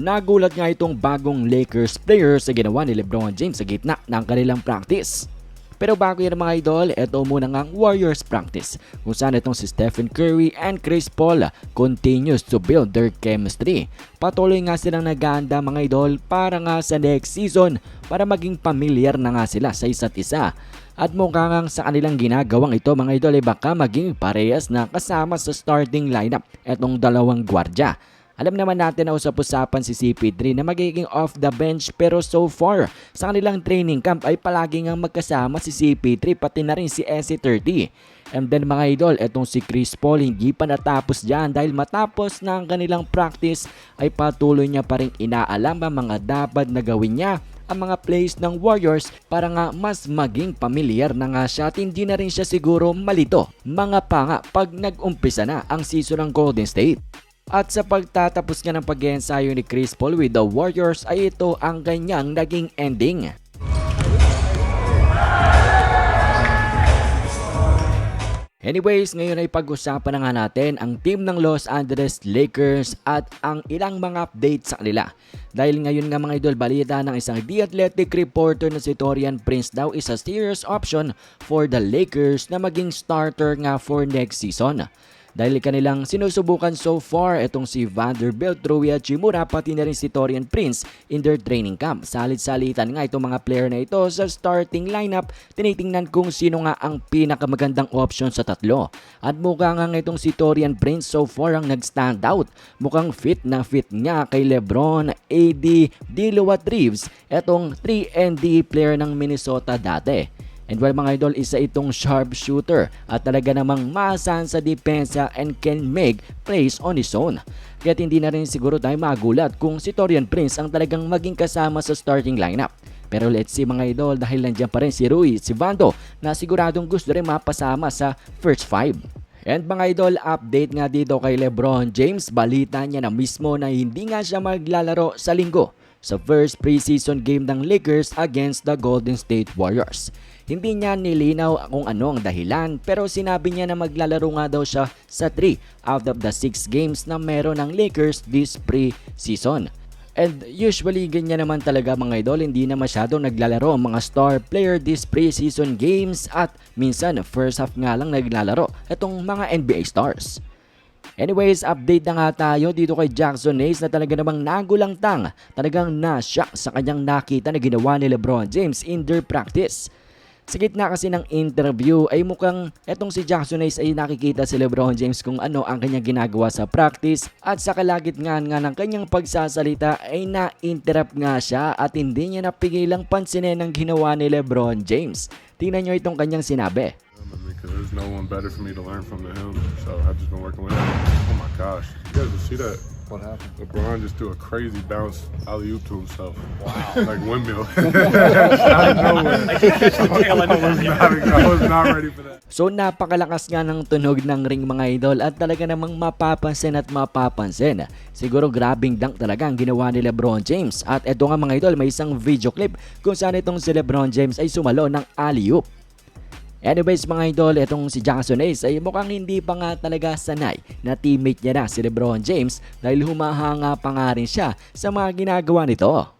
Nagulat nga itong bagong Lakers player sa ginawa ni Lebron James sa gitna ng kanilang practice. Pero bago yan mga idol, ito muna nga ang Warriors practice kung saan itong si Stephen Curry and Chris Paul continues to build their chemistry. Patuloy nga silang naganda mga idol para nga sa next season para maging pamilyar na nga sila sa isa't isa. At mukha nga sa kanilang ginagawang ito mga idol ay baka maging parehas na kasama sa starting lineup etong dalawang gwardya. Alam naman natin na usap-usapan si CP3 na magiging off the bench pero so far sa kanilang training camp ay palagi nga magkasama si CP3 pati na rin si SC30. And then mga idol, etong si Chris Paul hindi pa natapos dyan dahil matapos na ang kanilang practice ay patuloy niya pa rin inaalam ang mga dapat na gawin niya ang mga plays ng Warriors para nga mas maging pamilyar na nga siya at hindi na rin siya siguro malito mga panga pag nag-umpisa na ang season ng Golden State. At sa pagtatapos nga ng pag-ensayo ni Chris Paul with the Warriors ay ito ang kanyang naging ending. Anyways, ngayon ay pag-usapan na nga natin ang team ng Los Angeles Lakers at ang ilang mga updates sa kanila. Dahil ngayon nga mga idol, balita ng isang The Athletic reporter na si Torian Prince daw is a serious option for the Lakers na maging starter nga for next season. Dahil kanilang sinusubukan so far itong si Vanderbilt, Rui Hachimura pati na rin si Torian Prince in their training camp. Salit-salitan nga itong mga player na ito sa starting lineup. Tinitingnan kung sino nga ang pinakamagandang option sa tatlo. At mukha nga itong si Torian Prince so far ang nag-stand out. Mukhang fit na fit nga kay Lebron, AD, Dilo at Reeves, etong 3 player ng Minnesota dati. And while mga idol, isa itong sharp shooter at talaga namang maasahan sa depensa and can make plays on his own. Kaya hindi na rin siguro tayo magulat kung si Torian Prince ang talagang maging kasama sa starting lineup. Pero let's see mga idol dahil nandiyan pa rin si Rui, si Vando na siguradong gusto rin mapasama sa first five. And mga idol, update nga dito kay Lebron James, balita niya na mismo na hindi nga siya maglalaro sa linggo sa first preseason game ng Lakers against the Golden State Warriors. Hindi niya nilinaw kung ano ang dahilan pero sinabi niya na maglalaro nga daw siya sa 3 out of the 6 games na meron ng Lakers this pre-season. And usually ganyan naman talaga mga idol, hindi na masyado naglalaro ang mga star player this pre-season games at minsan first half nga lang naglalaro itong mga NBA stars. Anyways, update na nga tayo dito kay Jackson Hayes na talaga namang nagulangtang, talagang na-shock sa kanyang nakita na ginawa ni Lebron James in their practice. Sa gitna kasi ng interview ay mukhang etong si Jackson Hayes ay nakikita si Lebron James kung ano ang kanyang ginagawa sa practice at sa kalagitnaan nga ng kanyang pagsasalita ay na-interrupt nga siya at hindi niya napigilang pansinin ang ginawa ni Lebron James. Tingnan nyo itong kanyang sinabi. Because there's no one better for me to learn from than him. So I've just been working with him. Oh my gosh. You guys see that? What happened? LeBron just threw a crazy bounce alley oop to himself. Wow. like windmill. Out of nowhere. I was, not, I was not ready for that. So napakalakas nga ng tunog ng ring mga idol at talaga namang mapapansin at mapapansin. Siguro grabing dunk talaga ang ginawa ni Lebron James. At eto nga mga idol, may isang video clip kung saan itong si Lebron James ay sumalo ng alley-oop. Anyways mga idol, itong si Jackson Hayes ay mukhang hindi pa nga talaga sanay na teammate niya na si Lebron James dahil humahanga pa nga rin siya sa mga ginagawa nito.